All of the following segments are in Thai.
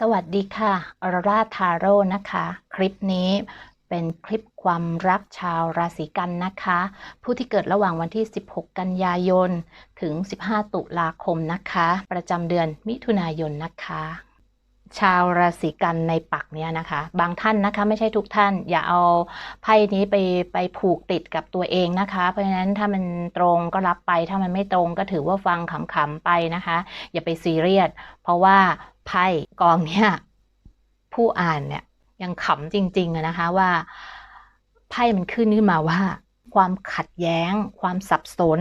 สวัสดีค่ะออร่าทาโร่นะคะ คลิปนี้เป็นคลิปความรักชาวราศีกันนะคะ ผู้ที่เกิดระหว่างวันที่ 16 กันยายน ถึง 15 ตุลาคมนะคะ ประจำเดือนมิถุนายนนะคะ ชาวราศีกันในปักเนี้ยนะคะ บางท่านนะคะไม่ใช่ทุกท่าน อย่าเอาไพ่นี้ไปไปผูกติดกับตัวเองนะคะ เพราะฉะนั้นถ้ามันตรงก็รับไปถ้ามันไม่ตรงก็ถือว่าฟังขำๆไปนะคะ อย่าไปซีเรียสเพราะว่า ไพ่กองเนี้ยผู้อ่านเนี่ยยังขำจริงๆนะคะว่าไพ่มันขึ้นขึ้นมาว่า ความขัดแย้ง ความสับสน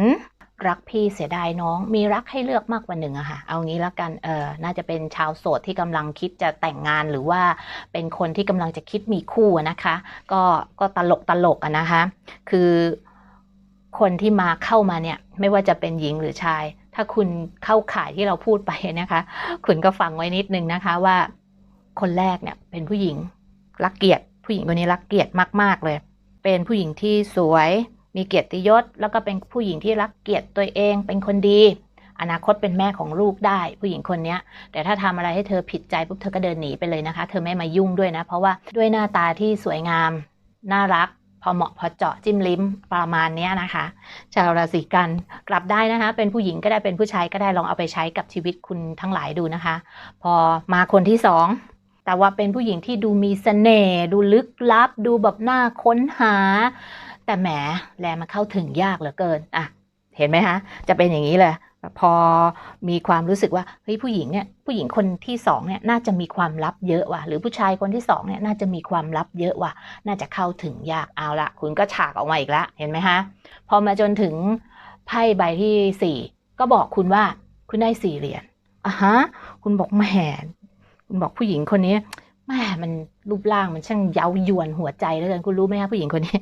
รักพี่เสียดายน้อง มีรักให้เลือกมากกว่าหนึ่งอะค่ะ เอางี้แล้วกันเออน่าจะเป็นชาวโสดที่กำลังคิดจะแต่งงานหรือว่าเป็นคนที่กำลังจะคิดมีคู่นะคะ ก็ก็ตลกตลกอะนะคะ คือคนที่มาเข้ามาเนี่ย ไม่ว่าจะเป็นหญิงหรือชาย ถ้าคุณเข้าข่ายที่เราพูดไปนะคะ คุณก็ฟังไว้นิดนึงนะคะว่า คนแรกเนี่ยเป็นผู้หญิงรักเกียรติ ผู้หญิงคนนี้รักเกียรติมาก ๆ เลย เป็นผู้หญิงที่สวย มีเกียรติยศ แล้วก็เป็นผู้หญิงที่รักเกียรติตัวเอง เป็นคนดี อนาคตเป็นแม่ของลูกได้ ผู้หญิงคนนี้แต่ถ้าทำอะไรให้เธอผิดใจปุ๊บเธอก็เดินหนีไปเลยนะคะ เธอไม่มายุ่งด้วยนะ เพราะว่าด้วยหน้าตาที่สวยงาม น่ารัก พอเหมาะพอเจาะจิ้มลิ้มประมาณนี้นะคะ ชาวราศีกันกลับได้นะคะ เป็นผู้หญิงก็ได้เป็นผู้ชายก็ได้ลองเอาไปใช้กับชีวิตคุณทั้งหลายดูนะคะ พอมาคนที่สองแต่ว่าเป็นผู้หญิงที่ดูมีเสน่ห์ดูลึกลับ ดูแบบน่าค้นหา แต่แหมแลมาเข้าถึงยากเหลือเกินอะเห็นไหมคะจะเป็นอย่างนี้เลย พอมีความรู้สึกว่าเฮ้ยผู้หญิงเนี่ยผู้หญิงคนที่สองเนี่ยน่าจะมีความลับเยอะว่ะหรือผู้ชายคนที่สองเนี่ยน่าจะมีความลับเยอะว่ะน่าจะเข้าถึงยากเอาละคุณก็ฉากออกมาอีกแล้วเห็นไหมคะพอมาจนถึงไพ่ใบที่สี่ก็บอกคุณว่าคุณได้สี่เหรียญอะฮะคุณบอกแหมคุณบอกผู้หญิงคนนี้ แมมันรูปร่างมันช่างเย้ายวนหัวใจเหลือเกินคุณรู้ไหมคะผู้หญิงคนนี้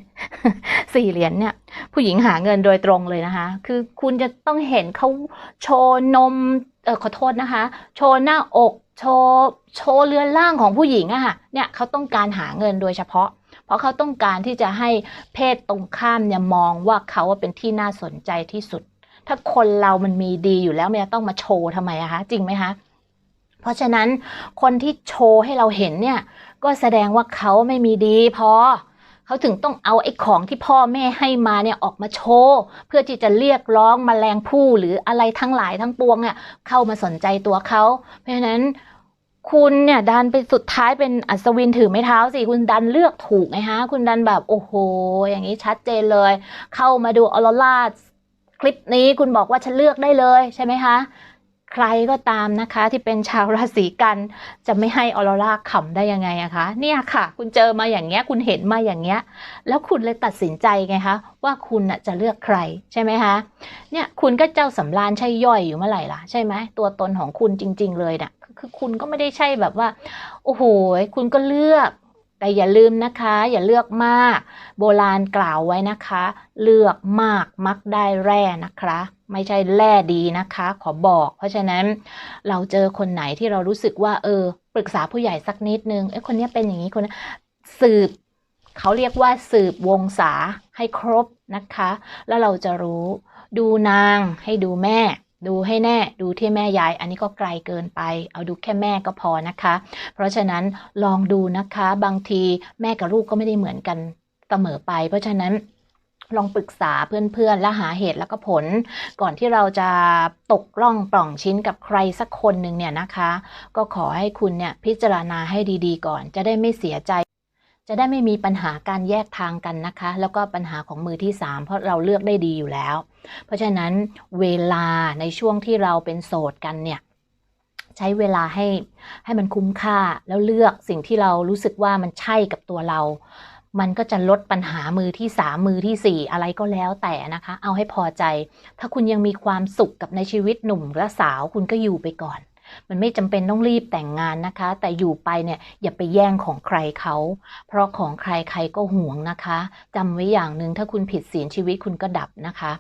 สี่เหรียญเนี่ย ผู้หญิงหาเงินโดยตรงเลยนะคะ คือคุณจะต้องเห็นเขาโชว์นมเออขอโทษนะคะ โชว์หน้าอกโชว์โชว์เรือนร่างของผู้หญิงอะค่ะเนี่ยเขาต้องการหาเงินโดยเฉพาะ เพราะเขาต้องการที่จะให้เพศตรงข้ามเนี่ยมองว่าเขาว่าเป็นที่น่าสนใจที่สุด ถ้าคนเรามันมีดีอยู่แล้วมันจะต้องมาโชว์ทำไมอะคะจริงไหมคะ เพราะฉะนั้นคนที่โชว์ให้เราเห็นเนี่ย ก็แสดงว่าเขาไม่มีดีพอเขาถึงต้องเอาไอ้ของที่พ่อแม่ให้มาเนี่ยออกมาโชว์ เพื่อที่จะเรียกร้องมแมลงผู้หรืออะไรทั้งหลายทั้งปวงเนี่ยเข้ามาสนใจตัวเขาเพราะฉะนั้นคุณเนี่ยดันไปสุดท้ายเป็นอัศวินถือไม้เท้าสิคุณดันเลือกถูกไงฮะ คุณดันแบบโอ้โห อย่างนี้ชัดเจนเลย เข้ามาดูออโรราคลิปนี้คุณบอกว่าฉันเลือกได้เลยใช่ไหมคะ ใครก็ตามนะคะ ที่เป็นชาวราศีกัน จะไม่ให้ออโรราขำได้ยังไงอะคะเนี่ยค่ะ คุณเจอมาอย่างเงี้ย คุณเห็นมาอย่างเงี้ย แล้วคุณเลยตัดสินใจไงคะ ว่าคุณน่ะจะเลือกใครใช่ไหมคะเนี่ยคุณก็เจ้าสำราญใช่ย่อยอยู่เมื่อไหร่ล่ะใช่ไหมตัวตนของคุณจริง ๆ เลยเนี่ยคือคุณก็ไม่ได้ใช่แบบว่า โอ้โหคุณก็เลือกแต่อย่าลืมนะคะ อย่าเลือกมาก โบราณกล่าวไว้นะคะ เลือกมากมักได้แร่นะคะ ไม่ใช่แร่ดีนะคะ ขอบอก เพราะฉะนั้นเราเจอคนไหนที่เรารู้สึกว่า เออ ปรึกษาผู้ใหญ่สักนิดนึงเอ้คนนี้เป็นอย่างนี้คนนี้สืบเขาเรียกว่าสืบวงศาให้ครบนะคะ แล้วเราจะรู้ดูนางให้ดูแม่ ดูให้แน่ดูที่แม่ยาย อันนี้ก็ไกลเกินไป เอาดูแค่แม่ก็พอนะคะ เพราะฉะนั้นลองดูนะคะ บางทีแม่กับลูกก็ไม่ได้เหมือนกันเสมอไป เพราะฉะนั้น ลองปรึกษาเพื่อนๆ และหาเหตุแล้วก็ผล ก่อนที่เราจะตกล่องปล่องชิ้นกับใครสักคนหนึ่งเนี่ยนะคะ ก็ขอให้คุณเนี่ยพิจารณาให้ดีๆ ก่อน จะได้ไม่เสียใจ จะได้ไม่มีปัญหาการแยกทางกันนะคะ แล้วก็ปัญหาของมือที่ 3 เพราะเราเลือกได้ดีอยู่แล้ว เพราะฉะนั้นเวลาในช่วงที่เราเป็นโสดกันเนี่ยใช้เวลาให้ให้มันคุ้มค่าแล้วเลือกสิ่งที่เรารู้สึกว่ามันใช่กับตัวเรา มันก็จะลดปัญหามือที่3มือทีสี่4อะไรก็แล้วแต่นะคะ เอาให้พอใจ ถ้าคุณยังมีความสุขกับในชีวิตหนุ่มและสาวคุณก็อยู่ไปก่อน มันไม่จำเป็นต้องรีบแต่งงานนะคะ แต่อยู่ไปเนี่ยอย่าไปแย่งของใครเขา เพราะของใครใครก็ห่วงนะคะจำไว้อย่างหนึ่งถ้าคุณผิดศีลชีวิตคุณก็ดับนะคะ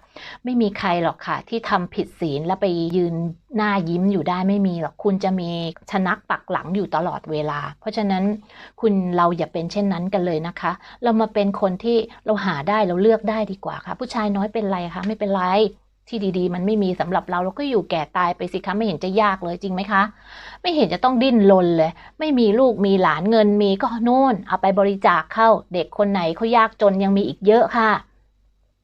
ไม่มีใครหรอกค่ะ ที่ทำผิดศีลแล้วไปยืนหน้ายิ้มอยู่ได้ไม่มีหรอกคุณจะมีชนักปักหลังอยู่ตลอดเวลา เพราะฉะนั้นคุณเราอย่าเป็นเช่นนั้นกันเลยนะคะ เรามาเป็นคนที่เราหาได้เราเลือกได้ดีกว่าค่ะ ผู้ชายน้อยเป็นไรคะไม่เป็นไร ที่ดีๆ มันไม่มีสำหรับเราเราก็อยู่แก่ตายไปสิคะไม่เห็นจะยากเลยจริงไหมคะ ไม่เห็นจะต้องดิ้นรนเลย ไม่มีลูกมีหลานเงินมีก็โน่น เอาไปบริจาคเข้า เด็กคนไหนเขายากจนยังมีอีกเยอะค่ะ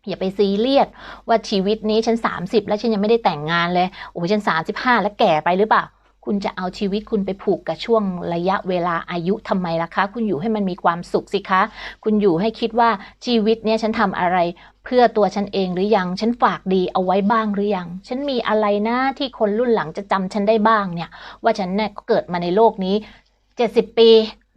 อย่าไปซีเรียสว่าชีวิตนี้ฉัน 30 แล้วฉันยังไม่ได้แต่งงานเลยโอ้ฉัน 35 แล้วแก่ไปหรือเปล่า คุณจะเอาชีวิตคุณไปผูกกับช่วงระยะเวลาอายุทำไมล่ะคะ คุณอยู่ให้มันมีความสุขสิคะ คุณอยู่ให้คิดว่าชีวิตเนี้ยฉันทำอะไรเพื่อตัวฉันเองหรือยัง ฉันฝากดีเอาไว้บ้างหรือยัง ฉันมีอะไรนะที่คนรุ่นหลังจะจำฉันได้บ้างเนี่ย ว่าฉันเนี่ยก็เกิดมาในโลกนี้ 70 ปี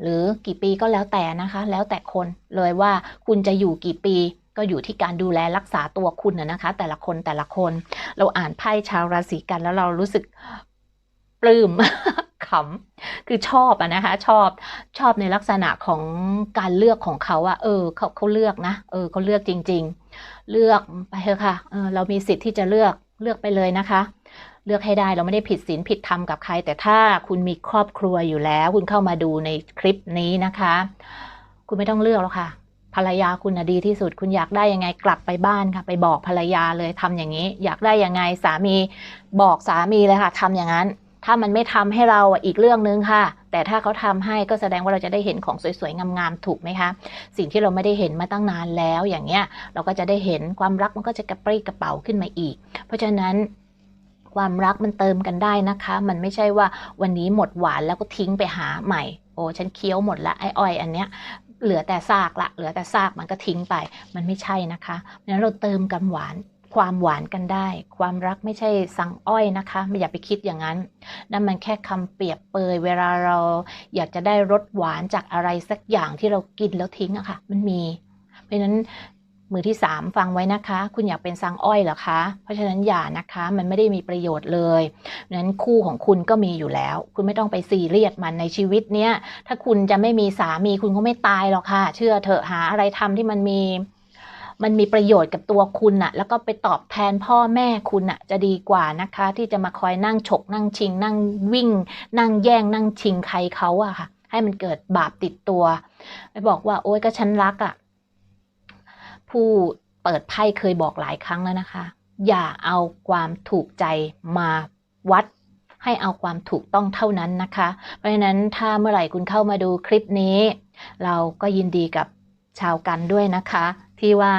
หรือกี่ปีก็แล้วแต่นะคะ แล้วแต่คนเลยว่าคุณจะอยู่กี่ปีก็อยู่ที่การดูแลรักษาตัวคุณนะนะคะ แต่ละคนแต่ละคน เราอ่านไพ่ชาวราศีกันแล้วเรารู้สึก ปลื้มขำคือชอบอะนะคะ ชอบชอบในลักษณะของการเลือกของเขาอะเออเขาเขาเลือกนะ เออเขาเลือกจริง ๆ เลือกไปเถอะค่ะเออเรามีสิทธิ์ที่จะเลือกเลือกไปเลยนะคะ เลือกให้ได้เราไม่ได้ผิดศีลผิดธรรมกับใคร แต่ถ้าคุณมีครอบครัวอยู่แล้ว คุณเข้ามาดูในคลิปนี้นะคะ คุณไม่ต้องเลือกแล้วค่ะภรรยาคุณนะดีที่สุด คุณอยากได้ยังไงกลับไปบ้านค่ะ ไปบอกภรรยาเลยทำอย่างนี้ อยากได้ยังไงสามีบอกสามีเลยค่ะทำอย่างนั้น ถ้ามันไม่ทำให้เราอีกเรื่องนึงค่ะ แต่ถ้าเขาทำให้ก็แสดงว่าเราจะได้เห็นของสวยๆ งามๆ ถูกไหมคะ สิ่งที่เราไม่ได้เห็นมาตั้งนานแล้ว อย่างเงี้ย เราก็จะได้เห็นความรักมันก็จะกระปรี้กระเป๋าขึ้นมาอีก เพราะฉะนั้นความรักมันเติมกันได้นะคะ มันไม่ใช่ว่าวันนี้หมดหวานแล้วก็ทิ้งไปหาใหม่ โอ้ฉันเคี้ยวหมดละไอ้อ้อยอันเนี้ยเหลือแต่ซากละ เหลือแต่ซากมันก็ทิ้งไป มันไม่ใช่นะคะเพราะฉะนั้นเราเติมกันหวาน ความหวานกันได้ ความรักไม่ใช่สังอ้อยนะคะ ไม่อย่าไปคิดอย่างนั้นนั่นมันแค่คำเปรียบเปย เวลาเราอยากจะได้รสหวานจากอะไรสักอย่างที่เรากินแล้วทิ้งอะค่ะ มันมี เพราะฉะนั้นมือที่สามฟังไว้นะคะ คุณอยากเป็นสังอ้อยเหรอคะ เพราะฉะนั้นอย่านะคะ มันไม่ได้มีประโยชน์เลยเพราะฉะนั้นคู่ของคุณก็มีอยู่แล้ว คุณไม่ต้องไปซีเรียสมันในชีวิตเนี้ยถ้าคุณจะไม่มีสามีคุณก็ไม่ตายหรอกค่ะ เชื่อเถอะหาอะไรทำที่มันมี มันมีประโยชน์กับตัวคุณน่ะแล้วก็ไปตอบแทนพ่อแม่คุณน่ะจะดีกว่านะคะ ที่จะมาคอยนั่งฉกนั่งชิง นั่งวิ่ง นั่งแย่งนั่งชิงใครเขาอะค่ะ ให้มันเกิดบาปติดตัวไปบอกว่า โอ๊ยก็ฉันรักอะผู้เปิดไพ่เคยบอกหลายครั้งแล้วนะคะ อย่าเอาความถูกใจมาวัดให้เอาความถูกต้องเท่านั้นนะคะ เพราะฉะนั้นถ้าเมื่อไหร่คุณเข้ามาดูคลิปนี้ เราก็ยินดีกับชาวกันด้วยนะคะ ที่ว่า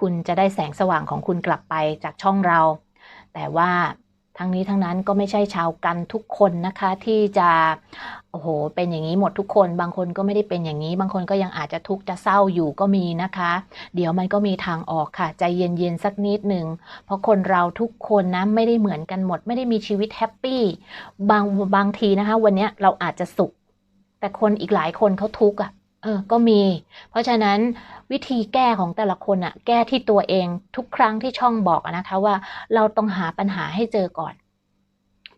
คุณจะได้แสงสว่างของคุณกลับไปจากช่องเรา แต่ว่าทั้งนี้ทั้งนั้นก็ไม่ใช่ชาวกันทุกคนนะคะที่จะโอ้โหเป็นอย่างนี้หมดทุกคน บางคนก็ไม่ได้เป็นอย่างนี้ บางคนก็ยังอาจจะทุกข์จะเศร้าอยู่ก็มีนะคะ เดี๋ยวมันก็มีทางออกค่ะ ใจเย็นๆสักนิดหนึ่งเพราะคนเราทุกคนนะไม่ได้เหมือนกันหมด ไม่ได้มีชีวิตแฮปปี้บางบางทีนะคะ วันนี้เราอาจจะสุข แต่คนอีกหลายคนเขาทุกข์อะ เออก็มี เพราะฉะนั้นวิธีแก้ของแต่ละคนอะแก้ที่ตัวเองทุกครั้งที่ช่องบอกนะคะว่าเราต้องหาปัญหาให้เจอก่อน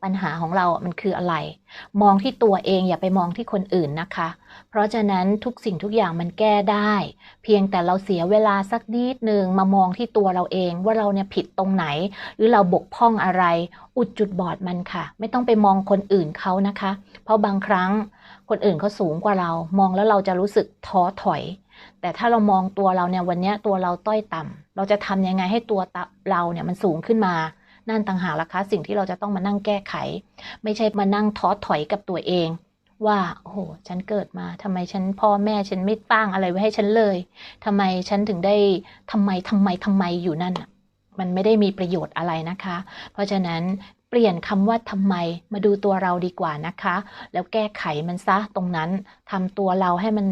ปัญหาของเราอะมันคืออะไร มองที่ตัวเองอย่าไปมองที่คนอื่นนะคะ เพราะฉะนั้นทุกสิ่งทุกอย่างมันแก้ได้ เพียงแต่เราเสียเวลาสักนิดหนึ่งมามองที่ตัวเราเองว่าเราเนี่ยผิดตรงไหน หรือเราบกพร่องอะไร อุดจุดบอดมันค่ะ ไม่ต้องไปมองคนอื่นเขานะคะ เพราะบางครั้ง คนอื่นเขาสูงกว่าเรา มองแล้วเราจะรู้สึกท้อถอย แต่ถ้าเรามองตัวเราเนี่ยวันนี้ตัวเราต้อยต่ำเราจะทำยังไงให้ตัวเราเนี่ยมันสูงขึ้นมา นั่นต่างหากล่ะคะสิ่งที่เราจะต้องมานั่งแก้ไข ไม่ใช่มานั่งท้อถอยกับตัวเอง ว่าโอ้โหฉันเกิดมาทำไมฉันพ่อแม่ฉันไม่ตั้งอะไรไว้ให้ฉันเลยทำไมฉันถึงได้ทำไมทำไมทำไมอยู่นั่นน่ะมันไม่ได้มีประโยชน์อะไรนะคะ เพราะฉะนั้น เปลี่ยนคำว่าทำไมมาดูตัวเราดีกว่านะคะ แล้วแก้ไขมันซะตรงนั้นทำตัวเราให้มัน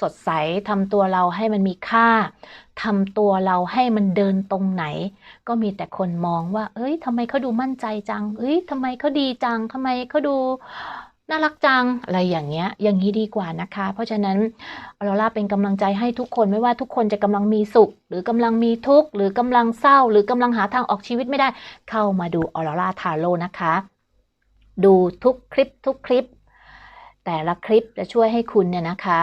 สดใสทำตัวเราให้มันมีค่าทำตัวเราให้มันเดินตรงไหน ก็มีแต่คนมองว่า เอ้ยทำไมเขาดูมั่นใจจัง เอ้ยทำไมเขาดีจังทำไมเขาดู น่ารักจังอะไรอย่างเงี้ย อย่างนี้ดีกว่านะคะ เพราะฉะนั้นออโรล่าเป็นกำลังใจให้ทุกคนไม่ว่าทุกคนจะกำลังมีสุข หรือกำลังมีทุกข์หรือกำลังเศร้า หรือกำลังหาทางออกชีวิตไม่ได้ เข้ามาดูออโรล่าทาโร่นะคะ ดูทุกคลิปทุกคลิป แต่ละคลิปจะช่วยให้คุณเนี่ยนะคะ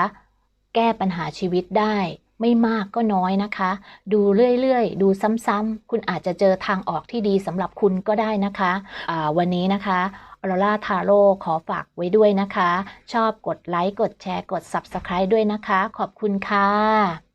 แก้ปัญหาชีวิตได้ไม่มากก็น้อยนะคะ ดูเรื่อยๆ ดูซ้ำๆคุณอาจจะเจอทางออกที่ดีสำหรับคุณก็ได้นะคะอ่าวันนี้นะคะ ออโรล่าทาโร่ขอฝากไว้ด้วยนะคะ ชอบกดไลค์ กดแชร์ กด Subscribe ด้วยนะคะ ขอบคุณค่ะ